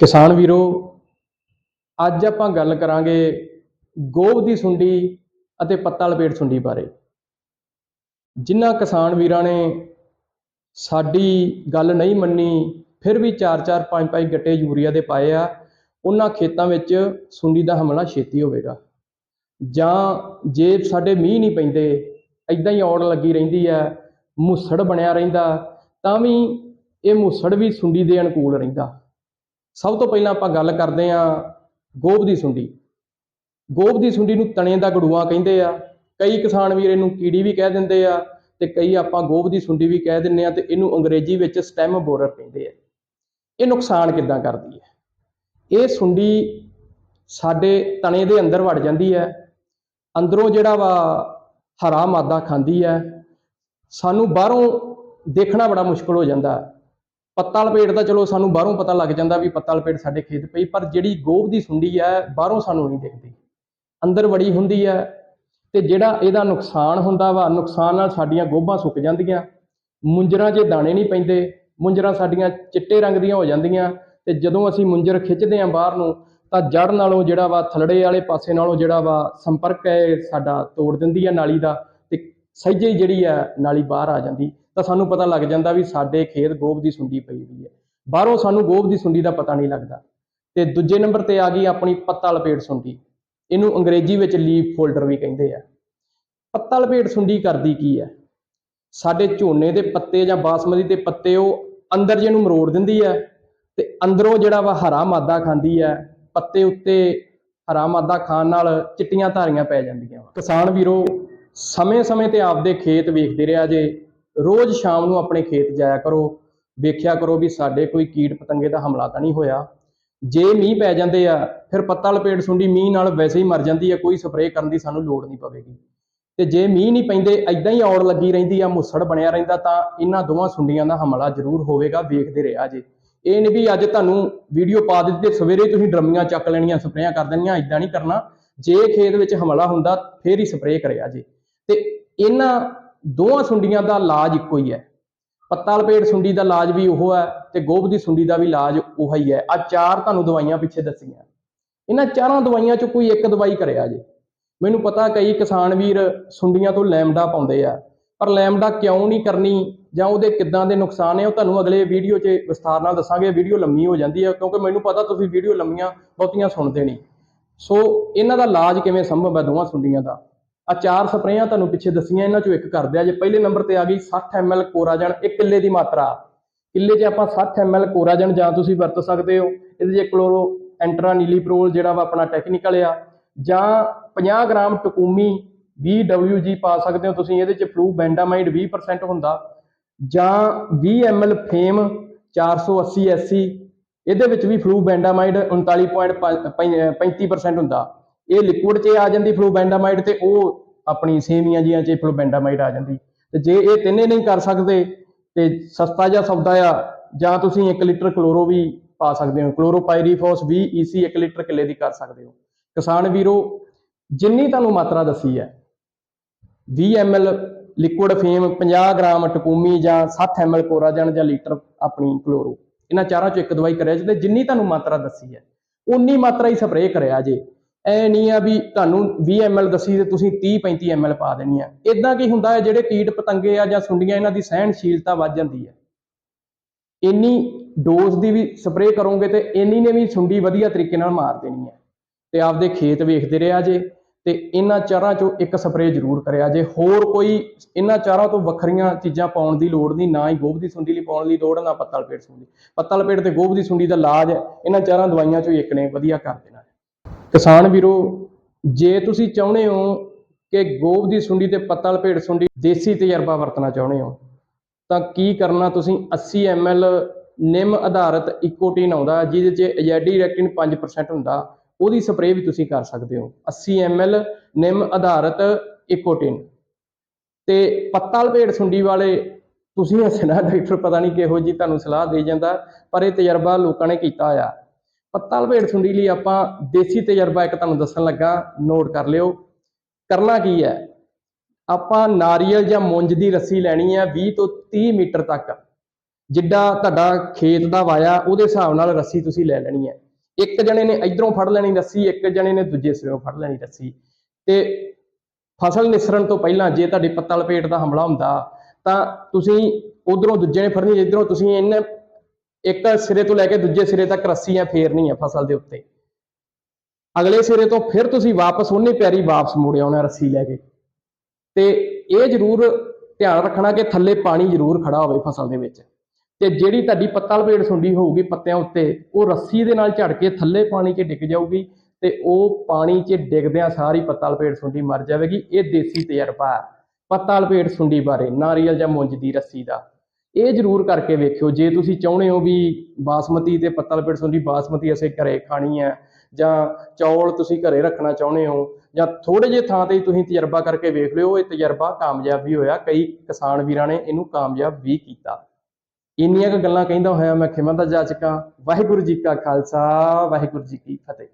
ਕਿਸਾਨ ਵੀਰੋ, ਅੱਜ ਆਪਾਂ ਗੱਲ ਕਰਾਂਗੇ ਗੋਭ ਦੀ ਸੁੰਡੀ ਅਤੇ ਪੱਤਾ ਲਪੇਟ ਸੁੰਡੀ ਬਾਰੇ। ਜਿਨ੍ਹਾਂ ਕਿਸਾਨ ਵੀਰਾਂ ਨੇ ਸਾਡੀ ਗੱਲ ਨਹੀਂ ਮੰਨੀ, ਫਿਰ ਵੀ 4-4 5-5 ਗੱਟੇ ਯੂਰੀਆ ਦੇ ਪਾਏ ਆ, ਉਹਨਾਂ ਖੇਤਾਂ ਵਿੱਚ ਸੁੰਡੀ ਦਾ ਹਮਲਾ ਛੇਤੀ ਹੋਵੇਗਾ। ਜਾਂ ਜੇ ਸਾਡੇ ਮੀਂਹ ਨਹੀਂ ਪੈਂਦੇ ਇਦਾਂ ਹੀ ਔੜ ਲੱਗੀ ਰਹਿੰਦੀ ਆ, ਮੁੱਸੜ ਬਣਿਆ ਰਹਿੰਦਾ, ਤਾਂ ਵੀ ਇਹ ਮੁਸੜ ਵੀ ਸੁੰਡੀ ਦੇ ਅਨੁਕੂਲ ਰਹਿੰਦਾ। ਸਭ ਤੋਂ ਪਹਿਲਾਂ ਆਪਾਂ ਗੱਲ ਕਰਦੇ ਹਾਂ ਗੋਭ ਦੀ ਸੁੰਡੀ। ਗੋਭ ਦੀ ਸੁੰਡੀ ਨੂੰ ਤਣੇ ਦਾ ਗੜੂਆ ਕਹਿੰਦੇ ਆ। ਕਈ ਕਿਸਾਨ ਵੀਰ ਇਹਨੂੰ ਕੀੜੀ ਵੀ ਕਹਿ ਦਿੰਦੇ ਆ ਤੇ ਕਈ ਆਪਾਂ ਗੋਭ ਦੀ ਸੁੰਡੀ ਵੀ ਕਹਿ ਦਿੰਦੇ ਆ ਤੇ ਇਹਨੂੰ ਅੰਗਰੇਜ਼ੀ ਵਿੱਚ ਸਟੈਮ ਬੋਰਰ ਕਹਿੰਦੇ ਆ। ਇਹ ਨੁਕਸਾਨ ਕਿੱਦਾਂ ਕਰਦੀ ਹੈ? ਇਹ ਸੁੰਡੀ ਸਾਡੇ ਤਣੇ ਦੇ ਅੰਦਰ ਵੜ ਜਾਂਦੀ ਹੈ। ਅੰਦਰੋਂ ਜਿਹੜਾ ਵਾ ਹਰਾ ਮਾਦਾ ਖਾਂਦੀ ਹੈ। ਸਾਨੂੰ ਬਾਹਰੋਂ ਦੇਖਣਾ ਬੜਾ ਮੁਸ਼ਕਲ ਹੋ ਜਾਂਦਾ। ਪੱਤਾ ਲਪੇਟ ਦਾ ਚਲੋ ਸਾਨੂੰ ਬਾਹਰੋਂ ਪਤਾ ਲੱਗ ਜਾਂਦਾ ਵੀ ਪੱਤਾ ਲਪੇਟ ਸਾਡੇ ਖੇਤ ਪਈ, ਪਰ ਜਿਹੜੀ ਗੋਭ ਦੀ ਸੁੰਡੀ ਹੈ, ਬਾਹਰੋਂ ਸਾਨੂੰ ਨਹੀਂ ਦਿਖਦੀ। ਅੰਦਰ ਵੜੀ ਹੁੰਦੀ ਹੈ ਤੇ ਜਿਹੜਾ ਇਹਦਾ ਨੁਕਸਾਨ ਹੁੰਦਾ ਵਾ, ਨੁਕਸਾਨ ਨਾਲ ਸਾਡੀਆਂ ਗੋਭਾਂ ਸੁੱਕ ਜਾਂਦੀਆਂ, ਮੁੰਜਰਾਂ 'ਚ ਦਾਣੇ ਨਹੀਂ ਪੈਂਦੇ, ਮੁੰਜਰਾਂ ਸਾਡੀਆਂ ਚਿੱਟੇ ਰੰਗ ਦੀਆਂ ਹੋ ਜਾਂਦੀਆਂ ਤੇ ਜਦੋਂ ਅਸੀਂ ਮੁੰਜਰ ਖਿੱਚਦੇ ਆਂ ਬਾਹਰ ਨੂੰ, ਤਾਂ ਜੜ ਨਾਲੋਂ ਜਿਹੜਾ ਵਾ ਥਲੜੇ ਵਾਲੇ ਪਾਸੇ ਨਾਲੋਂ ਜਿਹੜਾ ਵਾ ਸੰਪਰਕ ਹੈ ਸਾਡਾ ਤੋੜ ਦਿੰਦੀ ਹੈ ਨਾਲੀ ਦਾ ਤੇ ਸਹਿਜੇ ਜਿਹੜੀ ਹੈ ਨਾਲੀ ਬਾਹਰ ਆ ਜਾਂਦੀ। ਤਾਂ ਸਾਨੂੰ ਪਤਾ ਲੱਗ ਜਾਂਦਾ ਵੀ ਸਾਡੇ ਖੇਤ ਗੋਭ ਦੀ ਸੁੰਡੀ ਪਈ ਹੋਈ ਹੈ। ਬਾਹਰੋਂ ਸਾਨੂੰ ਗੋਭ ਦੀ ਸੁੰਡੀ ਦਾ ਪਤਾ ਨਹੀਂ ਲੱਗਦਾ। ਤੇ ਦੂਜੇ ਨੰਬਰ ਤੇ ਆ ਗਈ ਆਪਣੀ ਪੱਤਾ ਲਪੇਟ ਸੁੰਡੀ। ਇਹਨੂੰ ਅੰਗਰੇਜ਼ੀ ਵਿੱਚ ਲੀਫ ਫੋਲਡਰ ਵੀ ਕਹਿੰਦੇ ਆ। ਪੱਤਾ ਲਪੇਟ ਸੁੰਡੀ ਕਰਦੀ ਕੀ ਹੈ? ਸਾਡੇ ਝੋਨੇ ਦੇ ਪੱਤੇ ਜਾਂ ਬਾਸਮਤੀ ਦੇ ਪੱਤੇ ਉਹ ਅੰਦਰ ਜਿਹਨੂੰ ਮਰੋੜ ਦਿੰਦੀ ਹੈ ਤੇ ਅੰਦਰੋਂ ਜਿਹੜਾ ਵਾ ਹਰਾ ਮਾਦਾ ਖਾਂਦੀ ਹੈ, ਪੱਤੇ ਉੱਤੇ ਹਰਾ ਮਾਦਾ ਖਾਣ ਨਾਲ ਚਿੱਟੀਆਂ ਧਾਰੀਆਂ ਪੈ ਜਾਂਦੀਆਂ ਕਿਸਾਨ ਵੀਰੋ, ਸਮੇਂ-ਸਮੇਂ ਤੇ ਆਪਦੇ ਖੇਤ ਵੇਖਦੇ ਰਿਹਾ ਜੇ। ਰੋਜ਼ ਸ਼ਾਮ ਨੂੰ ਆਪਣੇ ਖੇਤ ਜਾਇਆ ਕਰੋ, ਵੇਖਿਆ ਕਰੋ ਵੀ ਸਾਡੇ ਕੋਈ ਕੀਟ ਪਤੰਗੇ ਦਾ ਹਮਲਾ ਤਾਂ ਨਹੀਂ ਹੋਇਆ। ਜੇ ਮੀਂਹ ਪੈ ਜਾਂਦੇ ਆ, ਫਿਰ ਪੱਤਾ ਲਪੇਟ ਸੁੰਡੀ ਮੀਂਹ ਨਾਲ ਵੈਸੇ ਹੀ ਮਰ ਜਾਂਦੀ ਹੈ ਕੋਈ ਸਪਰੇਅ ਕਰਨ ਦੀ ਸਾਨੂੰ ਲੋੜ ਨਹੀਂ ਪਵੇਗੀ। ਤੇ ਜੇ ਮੀਂਹ ਨਹੀਂ ਪੈਂਦੇ ਐਦਾਂ ਹੀ ਔੜ ਲੱਗੀ ਰਹਿੰਦੀ ਆ, ਮੁੱਸੜ ਬਣਿਆ ਰਹਿੰਦਾ ਤਾਂ ਇਹਨਾਂ ਦੋਵਾਂ ਸੁੰਡੀਆਂ ਦਾ ਹਮਲਾ ਜ਼ਰੂਰ ਹੋਵੇਗਾ, ਵੇਖਦੇ ਰਿਹਾ ਜੇ। ਇਹ ਨਹੀਂ ਵੀ ਅੱਜ ਤੁਹਾਨੂੰ ਵੀਡੀਓ ਪਾ ਦਿੱਤੀ ਤੇ ਸਵੇਰੇ ਤੁਸੀਂ ਡਰਮੀਆਂ ਚੱਕ ਲੈਣੀਆਂ, ਸਪਰੇਆਂ ਕਰ ਦੇਣੀਆਂ ਐਦਾਂ ਨਹੀਂ ਕਰਨਾ। ਜੇ ਖੇਤ ਵਿੱਚ ਹਮਲਾ ਹੁੰਦਾ, ਫੇਰ ਹੀ ਸਪਰੇਅ ਕਰਿਆ ਜੇ। ਤੇ ਇਹਨਾਂ ਦੋਵਾਂ ਸੁੰਡੀਆਂ ਦਾ ਇਲਾਜ ਇੱਕੋ ਹੀ ਹੈ। ਪੱਤਾ ਲਪੇਟ ਸੁੰਡੀ ਦਾ ਇਲਾਜ ਵੀ ਉਹ ਹੈ ਤੇ ਗੋਭ ਦੀ ਸੁੰਡੀ ਦਾ ਵੀ ਇਲਾਜ ਉਹ ਹੀ ਹੈ। ਆ ਚਾਰ ਤੁਹਾਨੂੰ ਦਵਾਈਆਂ ਪਿੱਛੇ ਦੱਸੀਆਂ। ਇਹਨਾਂ ਚਾਰਾਂ ਦਵਾਈਆਂ ਚੋਂ ਕੋਈ ਇੱਕ ਦਵਾਈ ਕਰਿਆ ਜੇ। ਮੈਨੂੰ ਪਤਾ ਕਈ ਕਿਸਾਨ ਵੀਰ ਸੁੰਡੀਆਂ ਤੋਂ ਲੈਮਡਾ ਪਾਉਂਦੇ ਆ, ਪਰ ਲੈਮਡਾ ਕਿਉਂ ਨਹੀਂ ਕਰਨੀ ਜਾਂ ਉਹਦੇ ਕਿੱਦਾਂ ਦੇ ਨੁਕਸਾਨ ਨੇ ਉਹ ਤੁਹਾਨੂੰ ਅਗਲੇ ਵੀਡੀਓ 'ਚ ਵਿਸਥਾਰ ਨਾਲ ਦੱਸਾਂਗੇ। ਵੀਡੀਓ ਲੰਮੀ ਹੋ ਜਾਂਦੀ ਹੈ ਕਿਉਂਕਿ ਮੈਨੂੰ ਪਤਾ ਤੁਸੀਂ ਵੀਡੀਓ ਲੰਮੀਆਂ ਬਹੁਤੀਆਂ ਸੁਣਦੇ ਨਹੀਂ। ਸੋ ਇਹਨਾਂ ਦਾ ਇਲਾਜ ਕਿਵੇਂ ਸੰਭਵ ਹੈ ਦੋਵਾਂ ਸੁੰਡੀਆਂ ਦਾ? ਆ ਚਾਰ ਸਪਰੇਆਂ ਤੁਹਾਨੂੰ ਪਿੱਛੇ ਦੱਸੀਆਂ, ਇਹਨਾਂ ਚੋਂ ਇੱਕ ਕਰਦੇ ਆ। ਜੇ ਪਹਿਲੇ ਨੰਬਰ ਤੇ ਆ ਗਈ 60 ml ਕੋਰਾਜਨ ਇੱਕ ਕਿੱਲੇ ਦੀ ਮਾਤਰਾ। ਕਿੱਲੇ 'ਚ ਆਪਾਂ 60 ml ਕੋਰਾਜਨ ਜਾਂ ਤੁਸੀਂ ਵਰਤ ਸਕਦੇ ਹੋ। ਇਹਦੇ 'ਚ ਕਲੋਰੋ ਐਂਟਰਾ ਨੀਲੀਪ੍ਰੋਲ ਜਿਹੜਾ ਵਾ ਆਪਣਾ ਟੈਕਨੀਕਲ ਆ। ਜਾਂ 50 ਗ੍ਰਾਮ ਟਕੂਮੀ 20 WG ਪਾ ਸਕਦੇ ਹੋ ਤੁਸੀਂ। ਇਹਦੇ 'ਚ ਫਲੂ ਬੈਂਡਾਮਾਈਡ 20% ਹੁੰਦਾ। ਜਾਂ 20 ml ਫੇਮ 480 SC ਇਹਦੇ ਵਿੱਚ ਵੀ ਫਲੂ ਬੈਂਡਾਮਾਈਡ 39.35% ਹੁੰਦਾ। ਇਹ ਲਿਕੁਇਡ 'ਚ ਆ ਜਾਂਦੀ ਫਲੋਬੈਂਡਾਮਾਈਡ ਤੇ ਉਹ ਆਪਣੀ ਸੇਮੀਆਂ ਜੀਆਂ 'ਚ ਫਲੂ ਆ ਜਾਂਦੀ। ਤੇ ਜੇ ਇਹ ਤਿੰਨੇ ਨਹੀਂ ਕਰ ਸਕਦੇ, ਤੇ ਸਸਤਾ ਜਾਂ ਸੌਦਾ ਆ, ਜਾਂ ਤੁਸੀਂ 1 ਲੀਟਰ ਕਲੋਰੋ ਵੀ ਪਾ ਸਕਦੇ ਹੋ। ਕਲੋਰੋਪਾਇਰੀਫੋਸ 20 EC 1 ਲੀਟਰ ਕਿੱਲੇ ਦੀ ਕਰ ਸਕਦੇ ਹੋ। ਕਿਸਾਨ ਵੀਰੋ, ਜਿੰਨੀ ਤੁਹਾਨੂੰ ਮਾਤਰਾ ਦੱਸੀ ਹੈ 20 ml liquid Fame 50 gram Takumi ਜਾਂ 60 ml ਕੋਰਾਜਨ ਜਾਂ ਲੀਟਰ ਆਪਣੀ ਕਲੋਰੋ। ਇਹਨਾਂ ਚਾਰਾਂ ਚੋਂ ਇੱਕ ਦਵਾਈ ਕਰਿਆ ਜੇ ਤੇ ਜਿੰਨੀ ਤੁਹਾਨੂੰ ਮਾਤਰਾ ਦੱਸੀ ਹੈ, ਉਨੀ ਮਾਤਰਾ ਹੀ ਸਪਰੇਅ ਕਰਿਆ ਜੇ। ਐ ਨਹੀਂ ਆ ਵੀ ਤੁਹਾਨੂੰ 20 ml ਦੱਸੀ ਤੇ ਤੁਸੀਂ 30 35 ml ਪਾ ਦੇਣੀ ਆ। ਇਦਾਂ ਕੀ ਹੁੰਦਾ ਹੈ, ਜਿਹੜੇ ਕੀਟ ਪਤੰਗੇ ਆ ਜਾਂ ਸੁੰਡੀਆਂ, ਇਹਨਾਂ ਦੀ ਸਹਿਣਸ਼ੀਲਤਾ ਵੱਧ ਜਾਂਦੀ ਹੈ ਇੰਨੀ ਡੋਜ਼ ਦੀ ਵੀ ਸਪਰੇਅ ਕਰੋਗੇ ਤੇ ਇੰਨੀ ਨੇ ਵੀ ਸੁੰਡੀ ਵਧੀਆ ਤਰੀਕੇ ਨਾਲ ਮਾਰ ਦੇਣੀ ਹੈ ਤੇ ਆਪਦੇ ਖੇਤ ਵੇਖਦੇ ਰਿਹਾ ਜੇ, ਤੇ ਇਹਨਾਂ ਚਾਰਾਂ ਚੋਂ ਇੱਕ ਸਪਰੇਅ ਜ਼ਰੂਰ ਕਰਿਆ ਜੇ। ਹੋਰ ਕੋਈ ਇਹਨਾਂ ਚਾਰਾਂ ਤੋਂ ਵੱਖਰੀਆਂ ਚੀਜ਼ਾਂ ਪਾਉਣ ਦੀ ਲੋੜ ਨਹੀਂ, ਨਾ ਹੀ ਗੋਭ ਦੀ ਸੁੰਡੀ ਲਈ ਪਾਉਣ ਦੀ ਲੋੜ, ਨਾ ਪੱਤਲ ਪੇਟ ਸੁੰਡੀ। ਪੱਤਲ ਪੇਟ ਤੇ ਗੋਭ ਦੀ ਸੁੰਡੀ ਦਾ ਇਲਾਜ ਹੈ, ਇਹਨਾਂ ਚਾਰਾਂ ਦਵਾਈਆਂ ਚੋਂ ਇੱਕ ਨੇ, ਵਧੀਆ ਕਰ ਦੇਣਾ। ਕਿਸਾਨ ਵੀਰੋ, ਜੇ ਤੁਸੀਂ ਚਾਹੁੰਦੇ ਹੋ ਕਿ ਗੋਭ ਦੀ ਸੁੰਡੀ ਤੇ ਪੱਤਾ ਲਪੇਟ ਸੁੰਡੀ ਦੇਸੀ ਤਜਰਬਾ ਵਰਤਣਾ ਚਾਹੁੰਦੇ ਹੋ, ਤਾਂ ਕੀ ਕਰਨਾ ਤੁਸੀਂ? 80 ml ਨਿੰਮ ਆਧਾਰਿਤ ਇਕੋਟਿਨ ਆਉਂਦਾ, ਜਿਹਦੇ 'ਚ ਐਜੈਡੀ ਰੈਕਟਿਨ 5% ਹੁੰਦਾ, ਉਹਦੀ ਸਪਰੇਅ ਵੀ ਤੁਸੀਂ ਕਰ ਸਕਦੇ ਹੋ। 80 ml ਨਿੰਮ ਆਧਾਰਿਤ ਇਕੋਟਿਨ ਤੇ ਪੱਤਾ ਲਪੇਟ ਸੁੰਡੀ ਵਾਲੇ, ਤੁਸੀਂ ਹੱਸਣਾ ਡਾਕਟਰ, ਪਤਾ ਨਹੀਂ ਕਿਹੋ ਜੀ ਤੁਹਾਨੂੰ ਸਲਾਹ ਦੇ ਜਾਂਦਾ, ਪਰ ਇਹ ਤਜਰਬਾ ਲੋਕਾਂ ਨੇ ਕੀਤਾ ਆ ਪੱਤਾ ਲਪੇਟ ਸੁੰਡੀ ਲਈ ਆਪਾਂ ਦੇਸੀ ਤਜਰਬਾ ਇੱਕ ਤੁਹਾਨੂੰ ਦੱਸਣ ਲੱਗਾ ਨੋਟ ਕਰ ਲਿਓ। ਕਰਨਾ ਕੀ ਹੈ? ਆਪਾਂ ਨਾਰੀਅਲ ਜਾਂ ਮੁੰਜ ਦੀ ਰੱਸੀ ਲੈਣੀ ਹੈ 20 ਤੋਂ 30 ਮੀਟਰ ਤੱਕ। ਜਿੱਡਾ ਤੁਹਾਡਾ ਖੇਤ ਦਾ ਵਾਇਆ, ਉਹਦੇ ਹਿਸਾਬ ਨਾਲ ਰੱਸੀ ਤੁਸੀਂ ਲੈ ਲੈਣੀ ਹੈ। ਇੱਕ ਜਣੇ ਨੇ ਇਧਰੋਂ ਫੜ ਲੈਣੀ ਰੱਸੀ, ਇੱਕ ਜਣੇ ਨੇ ਦੂਜੇ ਸਿਰੋਂ ਫੜ ਲੈਣੀ ਰੱਸੀ। ਤੇ ਫਸਲ ਨਿਸਰਨ ਤੋਂ ਪਹਿਲਾਂ ਜੇ ਤੁਹਾਡੀ ਪੱਤਾ ਲਪੇਟ ਦਾ ਹਮਲਾ ਹੁੰਦਾ, ਤਾਂ ਤੁਸੀਂ ਉਧਰੋਂ ਦੂਜੇ ਨੇ ਫੜਨੀ ਇਧਰੋਂ ਤੁਸੀਂ ਇਹਨੇ ਇੱਕ ਸਿਰੇ ਤੋਂ ਲੈ ਕੇ ਦੂਜੇ ਸਿਰੇ ਤੱਕ ਰੱਸੀਆਂ ਫੇਰਨੀਆਂ ਫਸਲ ਦੇ ਉੱਤੇ। ਅਗਲੇ ਸਿਰੇ ਤੋਂ ਫਿਰ ਤੁਸੀਂ ਵਾਪਸ ਉਹਨੇ ਪਿਆਰੀ ਵਾਪਸ ਮੁੜ ਆਉਣਾ ਰੱਸੀ ਲੈ ਕੇ। ਤੇ ਇਹ ਜ਼ਰੂਰ ਧਿਆਨ ਰੱਖਣਾ ਕਿ ਥੱਲੇ ਪਾਣੀ ਜ਼ਰੂਰ ਖੜਾ ਹੋਵੇ ਫਸਲ ਦੇ ਵਿੱਚ। ਤੇ ਜਿਹੜੀ ਤੁਹਾਡੀ ਪੱਤਾ ਲਪੇਟ ਸੁੰਡੀ ਹੋਊਗੀ ਪੱਤਿਆਂ ਉੱਤੇ, ਉਹ ਰੱਸੀ ਦੇ ਨਾਲ ਝੜ ਕੇ ਥੱਲੇ ਪਾਣੀ 'ਚ ਡਿੱਗ ਜਾਊਗੀ ਤੇ ਉਹ ਪਾਣੀ 'ਚ ਡਿੱਗਦਿਆਂ ਸਾਰੀ ਪੱਤਾ ਲਪੇਟ ਸੁੰਡੀ ਮਰ ਜਾਵੇਗੀ। ਇਹ ਦੇਸੀ ਤਜਰਬਾ ਹੈ। ਪੱਤਾ ਲਪੇਟ ਸੁੰਡੀ ਬਾਰੇ, ਨਾਰੀਅਲ ਜਾਂ ਮੁੰਜ ਦੀ ਰੱਸੀ ਦਾ। ਇਹ ਜ਼ਰੂਰ ਕਰਕੇ ਵੇਖਿਓ, ਜੇ ਤੁਸੀਂ ਚਾਹੁੰਦੇ ਹੋ ਵੀ ਬਾਸਮਤੀ ਤੇ ਪੱਤਲ ਲਪੇਟ ਸੁੰਡੀ ਬਾਸਮਤੀ ਅਸੀਂ ਘਰੇ ਖਾਣੀ ਹੈ, ਜਾਂ ਚੌਲ ਤੁਸੀਂ ਘਰੇ ਰੱਖਣਾ ਚਾਹੁੰਦੇ ਹੋ, ਜਾਂ ਥੋੜੇ ਜਿਹੇ ਥਾਂ ਤੇ ਤੁਸੀਂ ਤਜਰਬਾ ਕਰਕੇ ਵੇਖ ਲਿਓ, ਇਹ ਤਜਰਬਾ ਕਾਮਯਾਬ ਵੀ ਹੋਇਆ, ਕਈ ਕਿਸਾਨ ਵੀਰਾਂ ਨੇ ਇਹਨੂੰ ਕਾਮਯਾਬ ਵੀ ਕੀਤਾ। ਇੰਨੀਆਂ ਕੁ ਗੱਲਾਂ ਕਹਿੰਦਾ ਹੋਇਆ ਮੈਂ ਖਿਮਾ ਦਾ ਜਾ ਚੁੱਕਾ ਵਾਹਿਗੁਰੂ ਜੀ ਕਾ ਖਾਲਸਾ, ਵਾਹਿਗੁਰੂ ਜੀ ਕੀ ਫਤਿਹ।